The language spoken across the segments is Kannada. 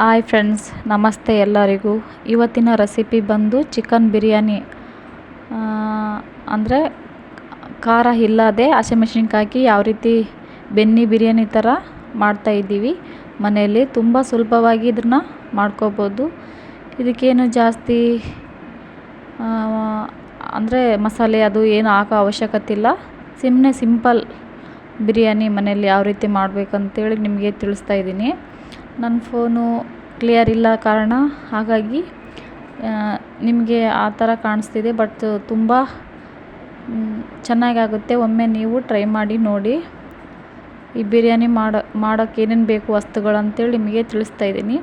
ಹಾಯ್ ಫ್ರೆಂಡ್ಸ್, ನಮಸ್ತೆ ಎಲ್ಲರಿಗೂ. ಇವತ್ತಿನ ರೆಸಿಪಿ ಬಂದು ಚಿಕನ್ ಬಿರಿಯಾನಿ. ಅಂದರೆ ಖಾರ ಇಲ್ಲದೆ ಹಸಿಮೆಣಸಿನ್ಕಾಯಿ ಯಾವ ರೀತಿ ಬೆನ್ನಿ ಬಿರಿಯಾನಿ ಥರ ಮಾಡ್ತಾಯಿದ್ದೀವಿ ಮನೆಯಲ್ಲಿ ತುಂಬ ಸುಲಭವಾಗಿ ಇದನ್ನು ಮಾಡ್ಕೋಬೋದು. ಇದಕ್ಕೇನು ಜಾಸ್ತಿ ಅಂದರೆ ಮಸಾಲೆ ಅದು ಏನು ಹಾಕೋ ಅವಶ್ಯಕತೆ ಇಲ್ಲ. ಸುಮ್ಮನೆ ಸಿಂಪಲ್ ಬಿರಿಯಾನಿ ಮನೆಯಲ್ಲಿ ಯಾವ ರೀತಿ ಮಾಡಬೇಕಂತೇಳಿ ನಿಮಗೆ ತಿಳಿಸ್ತಾ ಇದ್ದೀನಿ. ನನ್ನ ಫೋನು ಕ್ಲಿಯರ್ ಇಲ್ಲ ಕಾರಣ, ಹಾಗಾಗಿ ನಿಮಗೆ ಆ ಥರ ಕಾಣಿಸ್ತಿದೆ, ಬಟ್ ತುಂಬ ಚೆನ್ನಾಗಾಗುತ್ತೆ. ಒಮ್ಮೆ ನೀವು ಟ್ರೈ ಮಾಡಿ ನೋಡಿ. ಈ ಬಿರಿಯಾನಿ ಮಾಡೋ ಮಾಡೋಕ್ಕೆ ಏನೇನು ಬೇಕು ವಸ್ತುಗಳು ಅಂತೇಳಿ ನಿಮಗೆ ತಿಳಿಸ್ತಾ ಇದ್ದೀನಿ.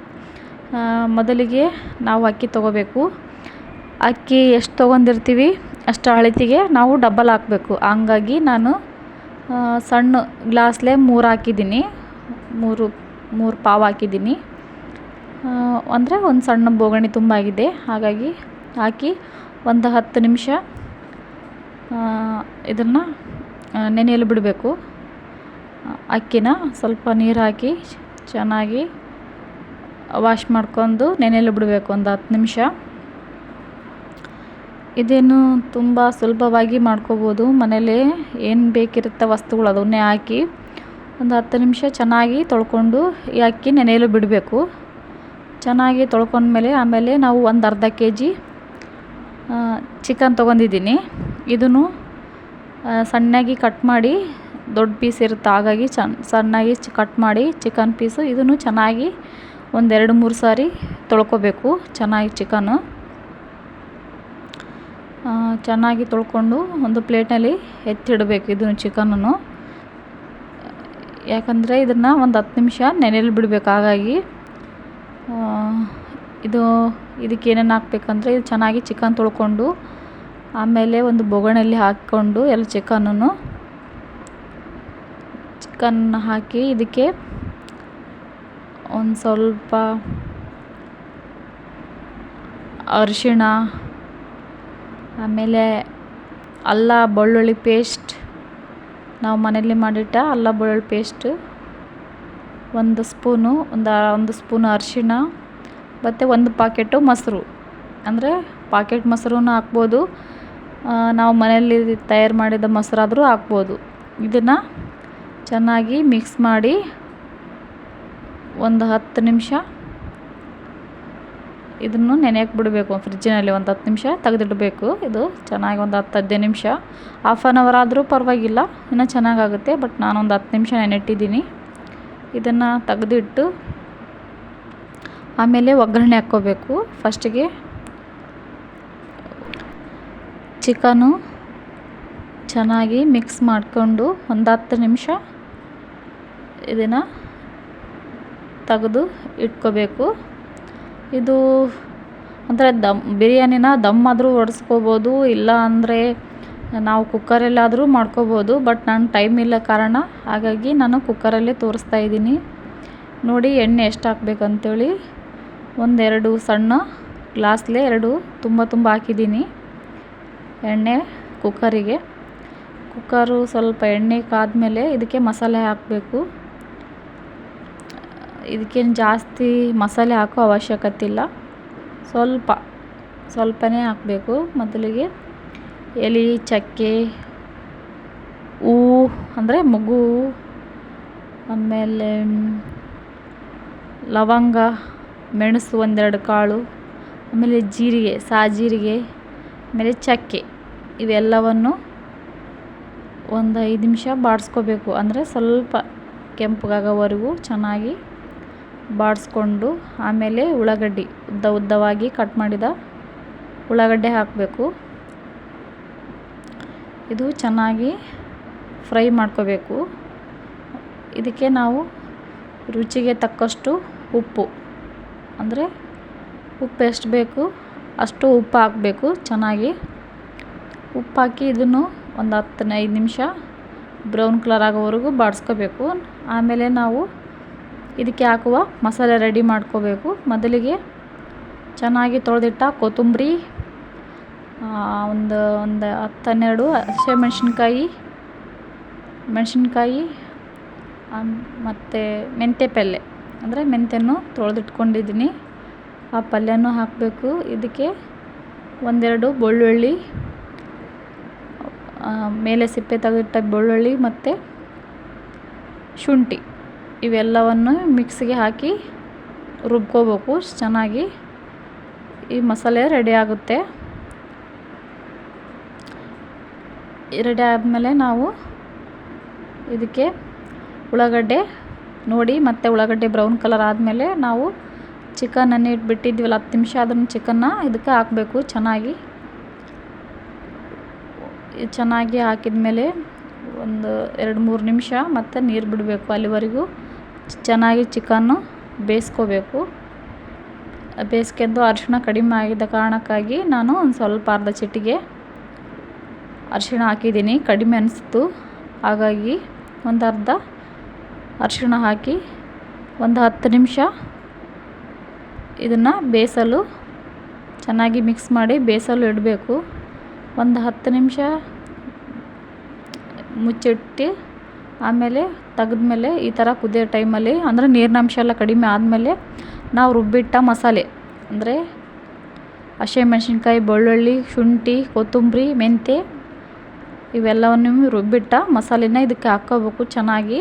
ಮೊದಲಿಗೆ ನಾವು ಅಕ್ಕಿ ತೊಗೋಬೇಕು. ಅಕ್ಕಿ ಎಷ್ಟು ತೊಗೊಂಡಿರ್ತೀವಿ, ಅಷ್ಟು ಅಳತೆಗೆ ನಾವು ಡಬ್ಬಲ್ ಹಾಕಬೇಕು. ಹಂಗಾಗಿ ನಾನು ಸಣ್ಣ ಗ್ಲಾಸ್ಲೆ ಮೂರು ಹಾಕಿದ್ದೀನಿ. ಮೂರು ಮೂರು ಪಾವು ಹಾಕಿದ್ದೀನಿ. ಅಂದರೆ ಒಂದು ಸಣ್ಣ ಬೋಗಣಿ ತುಂಬ ಆಗಿದೆ. ಹಾಗಾಗಿ ಹಾಕಿ ಒಂದು ಹತ್ತು ನಿಮಿಷ ಇದನ್ನು ನೆನೆಯಲು ಬಿಡಬೇಕು. ಅಕ್ಕಿನ ಸ್ವಲ್ಪ ನೀರು ಹಾಕಿ ಚೆನ್ನಾಗಿ ವಾಶ್ ಮಾಡ್ಕೊಂಡು ನೆನೆಯಲು ಬಿಡಬೇಕು ಒಂದು ಹತ್ತು ನಿಮಿಷ. ಇದೇನು ತುಂಬ ಸುಲಭವಾಗಿ ಮಾಡ್ಕೋಬೋದು. ಮನೇಲಿ ಏನು ಬೇಕಿರುತ್ತೆ ವಸ್ತುಗಳು ಅದನ್ನೇ ಹಾಕಿ ಒಂದು ಹತ್ತು ನಿಮಿಷ ಚೆನ್ನಾಗಿ ತೊಳ್ಕೊಂಡು ಈ ಅಕ್ಕಿ ನೆನೆಯಲು ಬಿಡಬೇಕು. ಚೆನ್ನಾಗಿ ತೊಳ್ಕೊಂಡ್ಮೇಲೆ ಆಮೇಲೆ ನಾವು ಒಂದು ಅರ್ಧ ಕೆ ಜಿ ಚಿಕನ್ ತೊಗೊಂಡಿದ್ದೀನಿ. ಇದನ್ನು ಸಣ್ಣಾಗಿ ಕಟ್ ಮಾಡಿ, ದೊಡ್ಡ ಪೀಸ್ ಇರುತ್ತೆ, ಹಾಗಾಗಿ ಚನ್, ಸಣ್ಣಗೆ ಕಟ್ ಮಾಡಿ ಚಿಕನ್ ಪೀಸು ಇದನ್ನು ಚೆನ್ನಾಗಿ ಒಂದೆರಡು ಮೂರು ಸಾರಿ ತೊಳ್ಕೊಬೇಕು, ಚೆನ್ನಾಗಿ ಚಿಕನು ಚೆನ್ನಾಗಿ ತೊಳ್ಕೊಂಡು ಒಂದು ಪ್ಲೇಟಲ್ಲಿ ಎತ್ತಿಡಬೇಕು ಇದನ್ನು ಚಿಕನನ್ನು. ಯಾಕಂದರೆ ಇದನ್ನು ಒಂದು ಹತ್ತು ನಿಮಿಷ ನೆನೆಯಲು ಬಿಡಬೇಕು, ಹಾಗಾಗಿ ಇದು ಇದಕ್ಕೆ ಏನೇನು ಹಾಕ್ಬೇಕಂದ್ರೆ ಇದು ಚೆನ್ನಾಗಿ ಚಿಕನ್ ತೊಳ್ಕೊಂಡು, ಆಮೇಲೆ ಒಂದು ಬೊಗಣೆಯಲ್ಲಿ ಹಾಕ್ಕೊಂಡು ಎಲ್ಲ ಚಿಕನನ್ನು ಚಿಕನ್ ಹಾಕಿ ಇದಕ್ಕೆ ಒಂದು ಸ್ವಲ್ಪ ಅರಿಶಿಣ, ಆಮೇಲೆ ಅಲ್ಲ, ಬೆಳ್ಳುಳ್ಳಿ ಪೇಸ್ಟ್ ನಾವು ಮನೇಲಿ ಮಾಡಿಟ್ಟ ಅಲ್ಲ ಬೆಳ್ಳುಳ್ಳಿ ಪೇಸ್ಟ್ ಒಂದು ಸ್ಪೂನು, ಒಂದು ಒಂದು ಸ್ಪೂನು ಅರಿಶಿಣ, ಮತ್ತು ಒಂದು ಪಾಕೆಟು ಮೊಸರು. ಅಂದರೆ ಪಾಕೆಟ್ ಮೊಸರನ್ನು ಹಾಕ್ಬೋದು. ನಾವು ಮನೆಯಲ್ಲಿ ತಯಾರು ಮಾಡಿದ ಮೊಸರಾದರೂ ಹಾಕ್ಬೋದು. ಇದನ್ನು ಚೆನ್ನಾಗಿ ಮಿಕ್ಸ್ ಮಾಡಿ ಒಂದು ಹತ್ತು ನಿಮಿಷ ಇದನ್ನು ನೆನೆಯಕ್ಕೆ ಬಿಡಬೇಕು. ಫ್ರಿಜ್ಜಿನಲ್ಲಿ ಒಂದು ಹತ್ತು ನಿಮಿಷ ತೆಗೆದಿಡಬೇಕು. ಇದು ಚೆನ್ನಾಗಿ ಒಂದು ಹತ್ತು ಹದಿನೈದು ನಿಮಿಷ. ಹಾಫ್ ಆನ್ ಅವರ್ ಆದರೂ ಪರವಾಗಿಲ್ಲ. ಇನ್ನೂ ಚೆನ್ನಾಗಾಗುತ್ತೆ. ಬಟ್ ನಾನೊಂದು ಹತ್ತು ನಿಮಿಷ ನೆನೆಟ್ಟಿದ್ದೀನಿ. ಇದನ್ನು ತೆಗೆದಿಟ್ಟು ಆಮೇಲೆ ಒಗ್ಗರಣೆ ಹಾಕ್ಕೋಬೇಕು. ಫಸ್ಟಿಗೆ ಚಿಕನು ಚೆನ್ನಾಗಿ ಮಿಕ್ಸ್ ಮಾಡಿಕೊಂಡು ಒಂದು ಹತ್ತು ನಿಮಿಷ ಇದನ್ನು ತೆಗೆದು ಇಟ್ಕೋಬೇಕು. ಇದು ಒಂಥರ ದಮ್, ಬಿರಿಯಾನಿನ ದಮ್ ಆದರೂ ಹೊಡೆಸ್ಕೋಬೋದು ಇಲ್ಲ ಅಂದರೆ ನಾವು ಕುಕ್ಕರಲ್ಲಾದರೂ ಮಾಡ್ಕೋಬೋದು, ಬಟ್ ನಾನು ಟೈಮ್ ಇಲ್ಲ ಕಾರಣ, ಹಾಗಾಗಿ ನಾನು ಕುಕ್ಕರಲ್ಲೇ ತೋರಿಸ್ತಾ ಇದ್ದೀನಿ. ನೋಡಿ ಎಣ್ಣೆ ಎಷ್ಟು ಹಾಕ್ಬೇಕಂತೇಳಿ ಒಂದೆರಡು ಸಣ್ಣ ಗ್ಲಾಸ್ಲೇ ಎರಡು ತುಂಬ ತುಂಬ ಹಾಕಿದ್ದೀನಿ ಎಣ್ಣೆ ಕುಕ್ಕರಿಗೆ. ಕುಕ್ಕರು ಸ್ವಲ್ಪ ಎಣ್ಣೆ ಕಾದ ಮೇಲೆ ಇದಕ್ಕೆ ಮಸಾಲೆ ಹಾಕಬೇಕು. ಇದಕ್ಕೇನು ಜಾಸ್ತಿ ಮಸಾಲೆ ಹಾಕೋ ಅವಶ್ಯಕತೆ ಇಲ್ಲ. ಸ್ವಲ್ಪ, ಸ್ವಲ್ಪನೇ ಹಾಕಬೇಕು ಮೊದಲಿಗೆ. ಎಲೆ, ಚಕ್ಕೆ ಹೂವು ಅಂದರೆ ಮಗು, ಆಮೇಲೆ ಲವಂಗ, ಮೆಣಸು ಒಂದೆರಡು ಕಾಳು, ಆಮೇಲೆ ಜೀರಿಗೆ ಸಾಜೀರಿಗೆ ಆಮೇಲೆ ಚಕ್ಕೆ. ಇವೆಲ್ಲವನ್ನು ಒಂದು ಐದು ನಿಮಿಷ ಬಾಡಿಸ್ಕೋಬೇಕು. ಅಂದರೆ ಸ್ವಲ್ಪ ಕೆಂಪಗಾಗೋವರೆಗೂ ಚೆನ್ನಾಗಿ ಬಾಡಿಸ್ಕೊಂಡು ಆಮೇಲೆ ಉಳ್ಳಾಗಡ್ಡಿ ಉದ್ದ ಉದ್ದವಾಗಿ ಕಟ್ ಮಾಡಿದ ಉಳ್ಳಾಗಡ್ಡೆ ಹಾಕಬೇಕು. ಇದು ಚೆನ್ನಾಗಿ ಫ್ರೈ ಮಾಡ್ಕೋಬೇಕು. ಇದಕ್ಕೆ ನಾವು ರುಚಿಗೆ ತಕ್ಕಷ್ಟು ಉಪ್ಪು. ಅಂದರೆ ಉಪ್ಪು ಎಷ್ಟು ಬೇಕು ಅಷ್ಟು ಉಪ್ಪು ಹಾಕಬೇಕು ಚೆನ್ನಾಗಿ. ಉಪ್ಪು ಹಾಕಿ ಇದನ್ನು ಒಂದು ಹತ್ತನೈದು ನಿಮಿಷ ಬ್ರೌನ್ ಕಲರ್ ಆಗೋವರೆಗೂ ಬಾಡಿಸ್ಕೋಬೇಕು. ಆಮೇಲೆ ನಾವು ಇದಕ್ಕೆ ಹಾಕುವ ಮಸಾಲೆ ರೆಡಿ ಮಾಡ್ಕೋಬೇಕು. ಮೊದಲಿಗೆ ಚೆನ್ನಾಗಿ ತೊಳೆದಿಟ್ಟ ಕೊತ್ತಂಬರಿ ಒಂದು ಒಂದು ಹತ್ತು ಹನ್ನೆರಡು ಹಸಿಮೆಣ್ಸಿನ್ಕಾಯಿ, ಮೆಣಸಿನ್ಕಾಯಿ ಮತ್ತು ಮೆಂತ್ಯ ಪಲ್ಲೆ ಅಂದರೆ ಮೆಂತ್ಯನೂ ತೊಳೆದಿಟ್ಕೊಂಡಿದ್ದೀನಿ. ಆ ಪಲ್ಯನೂ ಹಾಕಬೇಕು. ಇದಕ್ಕೆ ಒಂದೆರಡು ಬೆಳ್ಳುಳ್ಳಿ ಮೇಲೆ ಸಿಪ್ಪೆ ತೆಗೆದಿಟ್ಟ ಬೆಳ್ಳುಳ್ಳಿ ಮತ್ತು ಶುಂಠಿ. ಇವೆಲ್ಲವನ್ನು ಮಿಕ್ಸಿಗೆ ಹಾಕಿ ರುಬ್ಕೋಬೇಕು. ಚೆನ್ನಾಗಿ ಈ ಮಸಾಲೆ ರೆಡಿ ಆಗುತ್ತೆ. ರೆಡಿ ಆದಮೇಲೆ ನಾವು ಇದಕ್ಕೆ ಉಳ್ಳಾಗಡ್ಡೆ ನೋಡಿ, ಮತ್ತೆ ಉಳ್ಳಾಗಡ್ಡೆ ಬ್ರೌನ್ ಕಲರ್ ಆದಮೇಲೆ ನಾವು ಚಿಕನನ್ನು ಇಟ್ಬಿಟ್ಟಿದ್ವಲ್ಲ ಹತ್ತು ನಿಮಿಷ ಅದನ್ನು ಚಿಕನ್ನ ಇದಕ್ಕೆ ಹಾಕಬೇಕು. ಚೆನ್ನಾಗಿ ಚೆನ್ನಾಗಿ ಹಾಕಿದ ಮೇಲೆ ಒಂದು ಎರಡು ಮೂರು ನಿಮಿಷ ಮತ್ತು ನೀರು ಬಿಡಬೇಕು ಅಲ್ಲಿವರೆಗೂ. ಚೆನ್ನಾಗಿ ಚಿಕನ್ನು ಬೇಯಿಸ್ಕೋಬೇಕು. ಬೇಯಿಸ್ಕೊಂಡು ಅರಿಶಿಣ ಕಡಿಮೆ ಆಗಿದ್ದ ಕಾರಣಕ್ಕಾಗಿ ನಾನು ಒಂದು ಸ್ವಲ್ಪ ಅರ್ಧ ಚಿಟಿಗೆ ಅರಿಶಿಣ ಹಾಕಿದ್ದೀನಿ. ಕಡಿಮೆ ಅನಿಸ್ತು. ಹಾಗಾಗಿ ಒಂದು ಅರ್ಧ ಅರಿಶಿಣ ಹಾಕಿ ಒಂದು ಹತ್ತು ನಿಮಿಷ ಇದನ್ನು ಬೇಯಿಸಲು ಚೆನ್ನಾಗಿ ಮಿಕ್ಸ್ ಮಾಡಿ ಬೇಯಿಸಲು ಇಡಬೇಕು. ಒಂದು ಹತ್ತು ನಿಮಿಷ ಮುಚ್ಚಿಟ್ಟು ಆಮೇಲೆ ತೆಗೆದ್ಮೇಲೆ ಈ ಥರ ಕುದಿಯೋ ಟೈಮಲ್ಲಿ ಅಂದರೆ ನೀರಿನಂಶ ಎಲ್ಲ ಕಡಿಮೆ ಆದಮೇಲೆ ನಾವು ರುಬ್ಬಿಟ್ಟ ಮಸಾಲೆ, ಅಂದರೆ ಹಸಿಮೆಣ್ಸಿನ್ಕಾಯಿ ಬೆಳ್ಳುಳ್ಳಿ, ಶುಂಠಿ, ಕೊತ್ತಂಬರಿ, ಮೆಂತ್ಯ ಇವೆಲ್ಲವನ್ನು ರುಬ್ಬಿಟ್ಟ ಮಸಾಲೆನ ಇದಕ್ಕೆ ಹಾಕ್ಕೋಬೇಕು ಚೆನ್ನಾಗಿ.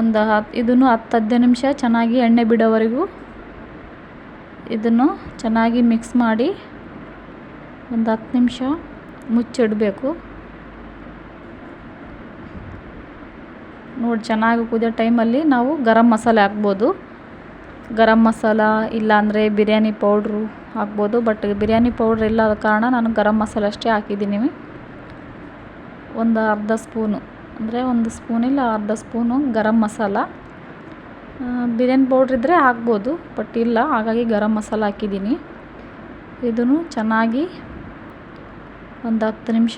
ಒಂದು ಹತ್ತು ಇದನ್ನು ಹತ್ತು ಹದಿನೈದು ನಿಮಿಷ ಚೆನ್ನಾಗಿ ಎಣ್ಣೆ ಬಿಡೋವರೆಗೂ ಇದನ್ನು ಚೆನ್ನಾಗಿ ಮಿಕ್ಸ್ ಮಾಡಿ ಒಂದು ಹತ್ತು ನಿಮಿಷ ಮುಚ್ಚಿಡಬೇಕು. ನೋಡಿ, ಚೆನ್ನಾಗಿ ಕುದಿಯೋ ಟೈಮಲ್ಲಿ ನಾವು ಗರಂ ಮಸಾಲೆ ಹಾಕ್ಬೋದು. ಗರಂ ಮಸಾಲ ಇಲ್ಲಾಂದರೆ ಬಿರಿಯಾನಿ ಪೌಡ್ರು ಹಾಕ್ಬೋದು, ಬಟ್ ಬಿರಿಯಾನಿ ಪೌಡ್ರ್ ಇಲ್ಲದ ಕಾರಣ ನಾನು ಗರಂ ಮಸಾಲೆ ಅಷ್ಟೇ ಹಾಕಿದ್ದೀನಿ. ಒಂದು ಅರ್ಧ ಸ್ಪೂನು, ಅಂದರೆ ಒಂದು ಸ್ಪೂನ್ ಇಲ್ಲ, ಅರ್ಧ ಸ್ಪೂನು ಗರಂ ಮಸಾಲ. ಬಿರಿಯಾನಿ ಪೌಡ್ರ್ ಇದ್ದರೆ ಹಾಕ್ಬೋದು, ಬಟ್ ಇಲ್ಲ, ಹಾಗಾಗಿ ಗರಂ ಮಸಾಲ ಹಾಕಿದ್ದೀನಿ. ಇದನ್ನು ಚೆನ್ನಾಗಿ ಒಂದು ಹತ್ತು ನಿಮಿಷ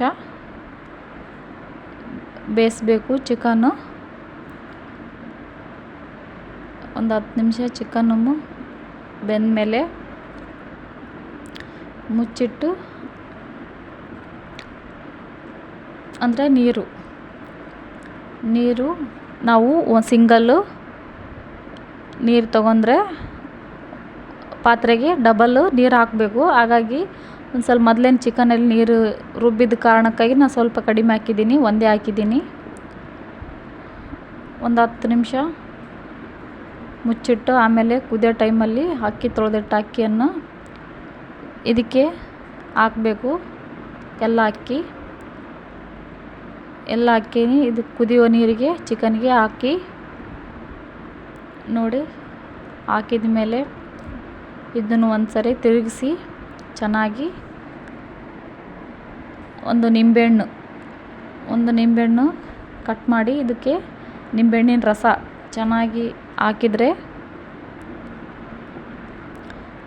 ಬೇಯಿಸ್ಬೇಕು ಚಿಕನ್ನು. ಒಂದು ಹತ್ತು ನಿಮಿಷ ಚಿಕನ್ನು ಬೆಂದಮೇಲೆ ಮುಚ್ಚಿಟ್ಟು ಅಂದರೆ ನೀರು. ನೀರು ನಾವು ಒಂದು ಸಿಂಗಲ್ಲು ನೀರು ತೊಗೊಂಡ್ರೆ ಪಾತ್ರೆಗೆ ಡಬಲ್ಲು ನೀರು ಹಾಕಬೇಕು. ಹಾಗಾಗಿ ಒಂದು ಸ್ವಲ್ಪ ಮೊದಲೇನು ಚಿಕನಲ್ಲಿ ನೀರು ರುಬ್ಬಿದ ಕಾರಣಕ್ಕಾಗಿ ನಾನು ಸ್ವಲ್ಪ ಕಡಿಮೆ ಹಾಕಿದ್ದೀನಿ, ಒಂದೇ ಹಾಕಿದ್ದೀನಿ. ಒಂದು ಹತ್ತು ನಿಮಿಷ ಮುಚ್ಚಿಟ್ಟು ಆಮೇಲೆ ಕುದಿಯೋ ಟೈಮಲ್ಲಿ ಅಕ್ಕಿ ತೊಳೆದಿಟ್ಟ ಅಕ್ಕಿಯನ್ನು ಇದಕ್ಕೆ ಹಾಕಬೇಕು. ಎಲ್ಲ ಅಕ್ಕಿ ಎಲ್ಲ ಅಕ್ಕಿ ಇದು ಕುದಿಯೋ ನೀರಿಗೆ ಚಿಕನ್ಗೆ ಹಾಕಿ ನೋಡಿ ಹಾಕಿದ ಮೇಲೆ ಇದನ್ನು ಒಂದು ಸರಿ ತಿರುಗಿಸಿ ಚೆನ್ನಾಗಿ ಒಂದು ನಿಂಬೆಹಣ್ಣು ಒಂದು ನಿಂಬೆಹಣ್ಣು ಕಟ್ ಮಾಡಿ ಇದಕ್ಕೆ ನಿಂಬೆಹಣ್ಣಿನ ರಸ ಚೆನ್ನಾಗಿ ಹಾಕಿದರೆ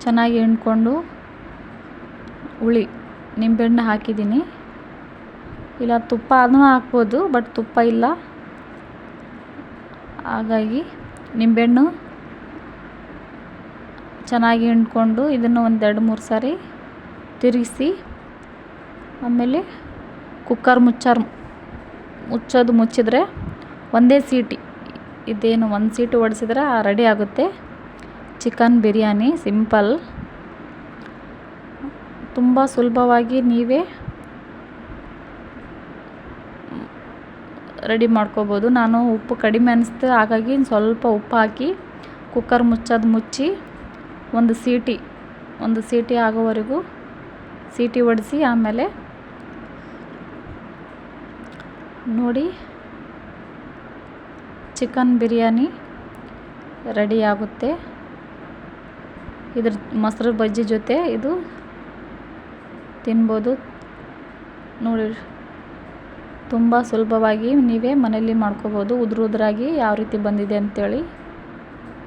ಚೆನ್ನಾಗಿ ಹಿಂಡ್ಕೊಂಡು ಹುಳಿ, ನಿಂಬೆಹಣ್ಣು ಹಾಕಿದ್ದೀನಿ. ಇಲ್ಲ, ತುಪ್ಪ ಅದನ್ನು ಹಾಕ್ಬೋದು ಬಟ್ ತುಪ್ಪ ಇಲ್ಲ. ಹಾಗಾಗಿ ನಿಂಬೆಹಣ್ಣು ಚೆನ್ನಾಗಿ ಹಿಂಡ್ಕೊಂಡು ಇದನ್ನು ಒಂದು ಎರಡು ಮೂರು ಸಾರಿ ತಿರುಗಿಸಿ ಆಮೇಲೆ ಕುಕ್ಕರ್ ಮುಚ್ಚಾರ ಮುಚ್ಚೋದು ಮುಚ್ಚಿದರೆ ಒಂದೇ ಸೀಟಿ. ಇದೇನು ಒಂದು ಸೀಟು ಹೊಡೆಸಿದ್ರೆ ರೆಡಿ ಆಗುತ್ತೆ. Chicken biryani, simple. ತುಂಬ ಸುಲಭವಾಗಿ ನೀವೇ ರೆಡಿ ಮಾಡ್ಕೋಬೋದು. ನಾನು ಉಪ್ಪು ಕಡಿಮೆ ಅನಿಸ್ತು, ಹಾಗಾಗಿ ಸ್ವಲ್ಪ ಉಪ್ಪು ಹಾಕಿ ಕುಕ್ಕರ್ ಮುಚ್ಚೋದು ಮುಚ್ಚಿ ಒಂದು ಸೀಟಿ ಒಂದು ಸೀಟಿ ಆಗೋವರೆಗೂ ಸೀಟಿ ಹೊಡೆಸಿ ಆಮೇಲೆ ನೋಡಿ. ಚಿಕನ್ ಬಿರಿಯಾನಿ ರೆಡಿ ಆಗುತ್ತೆ. ಇದ್ರ ಮೊಸರು ಬಜ್ಜಿ ಜೊತೆ ಇದು ತಿನ್ಬೋದು. ನೋಡಿ, ತುಂಬ ಸುಲಭವಾಗಿ ನೀವೇ ಮನೇಲಿ ಮಾಡ್ಕೋಬೋದು. ಉದುರು ಉದುರಾಗಿ ಯಾವ ರೀತಿ ಬಂದಿದೆ ಅಂಥೇಳಿ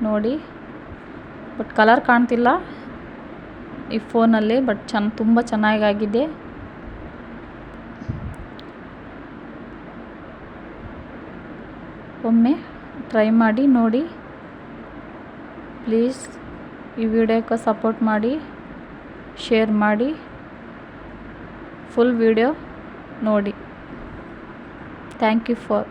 ನೋಡಿ. ಬಟ್ ಕಲರ್ ಕಾಣ್ತಿಲ್ಲ ಈ ಫೋನಲ್ಲಿ, ಬಟ್ ಚೆನ್ನ ತುಂಬ ಚೆನ್ನಾಗಾಗಿದೆ. ಒಮ್ಮೆ ಟ್ರೈ ಮಾಡಿ ನೋಡಿ. ಪ್ಲೀಸ್ ಈ ವಿಡಿಯೋಕ್ಕೆ ಸಪೋರ್ಟ್ ಮಾಡಿ ಶೇರ್ ಮಾಡಿ ಫುಲ್ ವಿಡಿಯೋ ನೋಡಿ. Thank you for